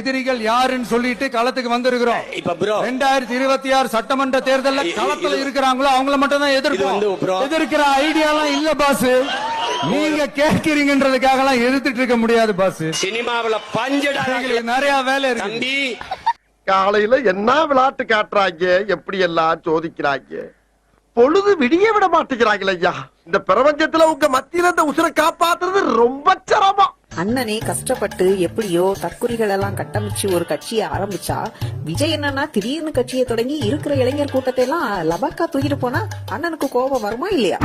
எதிரிகள் யாருன்னு சொல்லிட்டு களத்துக்கு வந்திருக்கிறோம். இப்ப ப்ரோ ரெண்டாயிரத்தி இருபத்தி ஆறு சட்டமன்ற தேர்தல்ல களத்துல இருக்கிறாங்களோ அவங்கள மட்டும் தான் எதிர்ப்போம். எதிர்க்கிற ஐடியா எல்லாம் இல்ல பாஸ் நீங்க கேட்கிறீங்கன்றதுக்காக எல்லாம் எதிர்த்துட்டு இருக்க முடியாது பாஸ் சினிமாவுல எங்களுக்கு நிறைய வேலை இருக்கு. தம்பி. காலையில என்ன விளையாட்டு காட்டுறாங்க எப்படி எல்லாம் சோதிக்கிறாங்க? பொழுது விடிய விட மாட்டேங்கிறாங்களே ஐயா. இந்த பிரபஞ்சத்துல உங்க மத்தியில இந்த உசுரை காப்பாத்துறது ரொம்ப சிரமம். அண்ணனே கஷ்டப்பட்டு எப்படியோ தற்குறிகள் எல்லாம் கட்டமைச்சு ஒரு கட்சியை ஆரம்பிச்சா விஜய் என்னன்னா திடீர்னு கட்சியை தொடங்கி இருக்கிற இளைஞர் கூட்டத்தை எல்லாம் லபாக்கா தூக்கிட்டு போனா அண்ணனுக்கு கோபம் வருமா இல்லையா?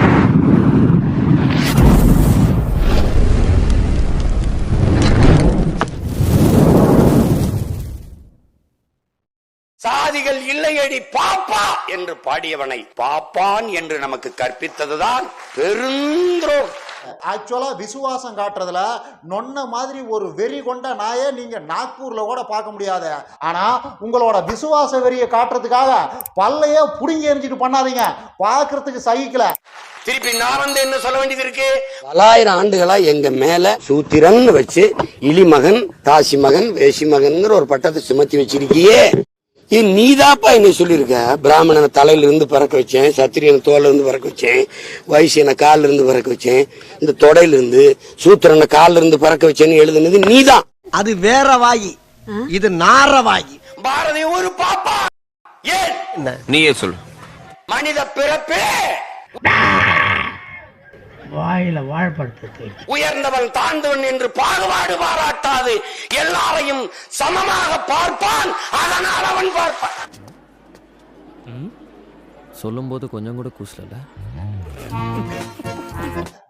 சாதிகள் இல்லையடி பாப்பா என்று பாடியவனை பாப்பான் என்று நமக்கு கற்பித்ததுதான் பெருந்தோர். ஆக்சுவலா விசுவாசம் காட்டுறதுல நொன்ன மாதிரி ஒரு வெறி கொண்ட நாயை நீங்க நாக்பூர்ல கூட பார்க்க முடியாது. ஆனா உங்களோட விசுவாச வெறியை காட்டுறதுக்காக பல்லையே புடுங்கி எரிஞ்சிட்டு பண்ணாதீங்க. பார்க்கிறதுக்கு சகிக்கல. திருப்பி நான் வந்து என்ன சொல்ல வேண்டியது இருக்கு? பலாயிரம் ஆண்டுகளா எங்க மேல சூத்திரன் வச்சு இலிமகன் தாசி மகன் வேசி மகன்ங்கிற ஒரு பட்டத்தை சுமத்தி வச்சிருக்கியே. இது நீதாப்பா என்ன சொல்லியிருக்க? பிராமணனை தலையில இருந்து பறக்க வச்சேன் சத்திரியனை தோல்ல இருந்து பறக்க வச்சேன் வைசியனை கால்ல இருந்து பறக்க வச்சேன் இந்த தொடையில இருந்து சூத்திரனை கால்ல இருந்து பறக்க வச்சேன்னு எழுதுனது நீதான் அது வேற வாயி. இது நார வாயி. பாரதி ஒரு பாப்பா. ஏன்? நீயே சொல்லு. மனித பிறப்பே. வாயில வாழ்படுத்து உயர்ந்தவன் தாழ்ந்தவன் என்று பாகுபாடு பாராட்டாது. எல்லாரையும் சமமாக பார்ப்பான். அதனால் சொல்லும்போது கொஞ்சம் கூட கூசல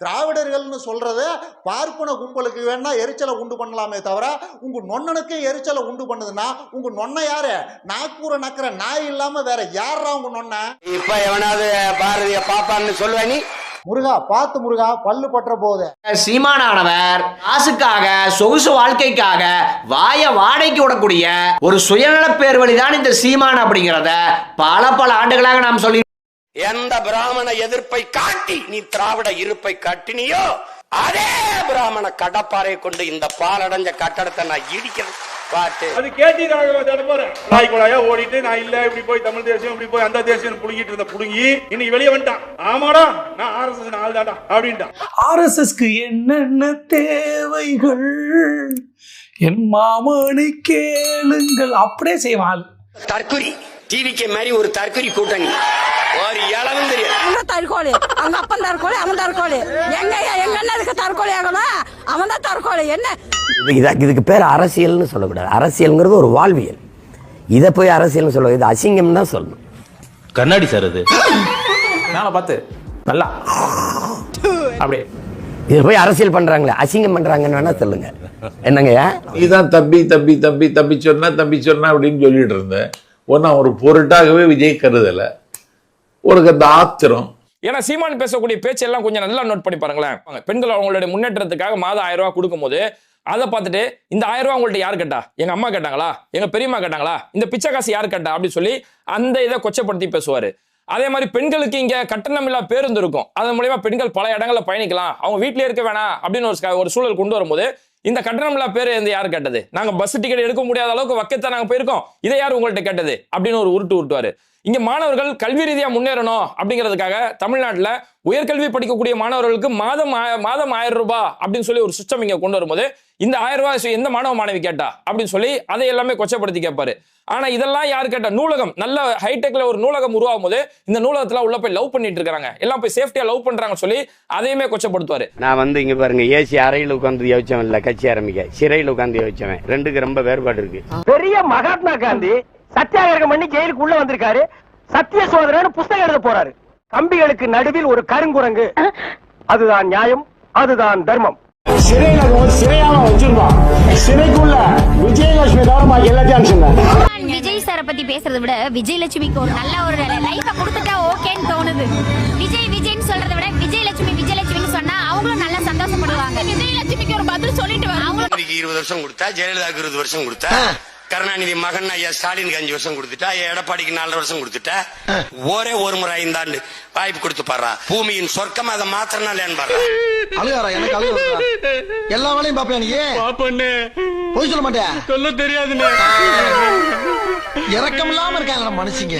திராவிடர்கள்னு சொல்றது பார்ப்பன கும்பலுக்கு வேணா எரிச்சலை உண்டு பண்ணலாமே தவிர உங்க நொண்ணனுக்கே எரிச்சலை உண்டு பண்ணுதுன்னா உங்க நொன்ன யாரு? நாக்பூரை நக்கிற நாய் இல்லாம வேற யாரா உங்க நொன்ன இப்ப எவனாவது பாரதிய பாப்பான்னு சொல்லுவ நீ? முருகா பார்த்து முருகா பல்லு பற்ற போகுது சீமானானவர் காசுக்காக சொகுசு வாழ்க்கைக்காக வாய வாடகைக்கு விடக்கூடிய ஒரு சுயநல பேர் வழிதான் இந்த சீமான் அப்படிங்கிறத பல பல ஆண்டுகளாக நாம் சொல்லி எந்த பிராமண எதிர்ப்பை காட்டி நீ திராவிட இருப்பை காட்டினியோ அதே பிராமண கடப்பாறை கொண்டு இந்த பாலடைஞ்ச கட்டடத்தை நான் இடிக்கிறேன். பாட்டு. அது கேட்டி நாய் குழாயா ஓடிட்டு நான் இல்ல இப்படி போய் தமிழ் தேசியம் இப்படி போய் அந்த தேசியம் புடுங்கிட்டு இருந்த புடுங்கி இன்னைக்கு வெளியே வந்துட்டான். ஆமாடா நான் ஆர்எஸ்எஸ் ஆள் தான்டா அப்படின்ட்டான். ஆர்எஸ்எஸ்க்கு என்னென்ன தேவைகள்? என் மாமனை கேளுங்கள். அப்படியே செய்வான் தற்குறி டிவிக்கு மாதிரி ஒரு தற்குறி கூட்டணி. தெரியாது. தற்கொலை. அவங்க அப்பன் தற்கொலை அவன் தற்கொலை. எங்க எங்க அண்ணனுக்கு தற்கொலை ஆகணும் அவன் தான் தற்கொலை. என்ன? இதுக்கு பேர் அரசியல்னு சொல்லக்கூடாது. அரசியல்ங்கிறது ஒரு வாழ்வியல். இதை போய் அரசியல்னு சொல்ல இது அசிங்கம் தான் சொல்லணும். கண்ணாடி சார் அது. மேல பார்த்து. நல்லா. அப்படியே. இதை போய் அரசியல் பண்றாங்களே. அசிங்கம் பண்றாங்கன்னு வேணா சொல்லுங்க. என்னங்கய்யா நீதான் தம்பி தம்பி தம்பி தம்பி சொன்னா தம்பி சொன்னா அப்படின்னு சொல்லிட்டு இருந்தேன். ஒன்னும் ஒரு பொருட்டாகவே விஜய் கருதல. உனக்கு அந்த ஆத்திரம். ஏன்னா சீமான் பேசக்கூடிய பேச்சு எல்லாம் கொஞ்சம் நல்லா நோட் பண்ணி பாருங்களேன். பெண்கள் அவங்களுடைய முன்னேற்றத்துக்காக மாதம் ஆயிரம் ரூபாய் கொடுக்கும்போது அதை பார்த்துட்டு இந்த ஆயிரம் ரூபா உங்கள்ட்ட யார் கேட்டா? எங்க அம்மா கேட்டாங்களா? எங்க பெரியம்மா கேட்டாங்களா? இந்த பிச்சை காசு யார் கேட்டா? அப்படின்னு சொல்லி அந்த இதை கொச்சப்படுத்தி பேசுவாரு. அதே மாதிரி பெண்களுக்கு இங்க கட்டணம் இல்லா பேருந்து இருக்கும். அதன் மூலியமா பெண்கள் பல இடங்களில் பயணிக்கலாம். அவங்க வீட்லயே இருக்க வேணாம் அப்படின்னு ஒரு ஒரு சூழல் கொண்டு வரும்போது இந்த கட்டணம் இல்லா பேர் இந்த யார் கேட்டது? நாங்க பஸ் டிக்கெட் எடுக்க முடியாத அளவுக்கு வக்கத்தை நாங்க போயிருக்கோம். இதை யார் உங்கள்ட்ட கேட்டது? அப்படின்னு ஒரு உருட்டு உருட்டுவாரு. இங்க மாணவர்கள் கல்வி ரீதியா முன்னேறணும் அப்படிங்கிறதுக்காக தமிழ்நாட்டுல உயர்கல்வி படிக்கக்கூடிய மாணவர்களுக்கு மாதம் மாதம் ஆயிரம் ரூபாய் அப்படின்னு சொல்லி ஒரு சிஸ்டம் இங்க கொண்டு வரும்போது இந்த ஆயிரம் ரூபாய் எந்த மாணவ மாணவி கேட்டா? அப்படின்னு சொல்லி அதை எல்லாமே கொச்சப்படுத்தி கேட்பாரு. ஆனா இதெல்லாம் யார் கேட்டா? நூலகம். நல்ல ஹைடெக்ல ஒரு நூலகம் உருவாகும் போது இந்த நூலகத்துல உள்ள போய் லவ் பண்ணிட்டு இருக்காங்க எல்லாம் போய் சேஃப்டியா லவ் பண்றாங்கன்னு சொல்லி அதையுமே கொச்சப்படுத்துவாரு. நான் வந்து இங்க பாருங்க ஏசி அறையில் உட்காந்து யோசிச்சவன் இல்ல கட்சி ஆரம்பிக்க. சிறையில் உட்காந்து யோசிச்சவன். ரெண்டுக்கு ரொம்ப வேறுபாடு இருக்கு. பெரிய மகாத்மா காந்தி சத்தியாகிரகம் பண்ணி ஜெயிலுக்கு உள்ள வந்திருக்காரு. சத்திய சோதரன்னு புஸ்தகம் எழுத போறாரு. கம்பிகளுக்கு நடுவில் ஒரு கருங்குரங்கு. அதுதான் நியாயம் அதுதான் தர்மம். சிறையில சிறையாம வச்சிருப்பான் சிறைக்குள்ள விஜயலட்சுமி தவிர எல்லாத்தையும் விஜய் சாரை பத்தி பேசுறதை விட விஜயலட்சுமிக்கு ஒரு நல்ல ஒரு லைஃப கொடுத்துட்டா ஓகேன்னு தோணுது. விஜய் விஜய்னு சொல்றதை விட விஜயலட்சுமி விஜயலட்சுமின்னு சொன்னா அவங்களும் நல்லா சந்தோஷப்படுவாங்க. விஜயலட்சுமிக்கு ஒரு பதில் சொல்லிட்டு வரும் இருபது வருஷம் கொடுத்தா ஜெயலலிதாவுக்கு இருபது வருஷம் கொடுத்தா? கருணாநிதி மகன் ஐயா ஸ்டாலினுக்கு அஞ்சு வருஷம் கொடுத்துட்டா எடப்பாடிக்கு நாலரை வருஷம் கொடுத்துட்டா ஒரே ஒரு முறை ஐந்தாண்டு வாய்ப்பு கொடுத்து பாடுறா. பூமியின் சொர்க்கம் அதை மாத்திரனால அழுகாரா எனக்கு அழுகு எல்லா வேலையும் பாப்பியா நீ. பாப்பண்ணே. போய் சொல்ல மாட்டியா சொல்ல தெரியாதுண்ணே. இறக்கம் இல்லாம இருக்காங்க மனுஷங்க.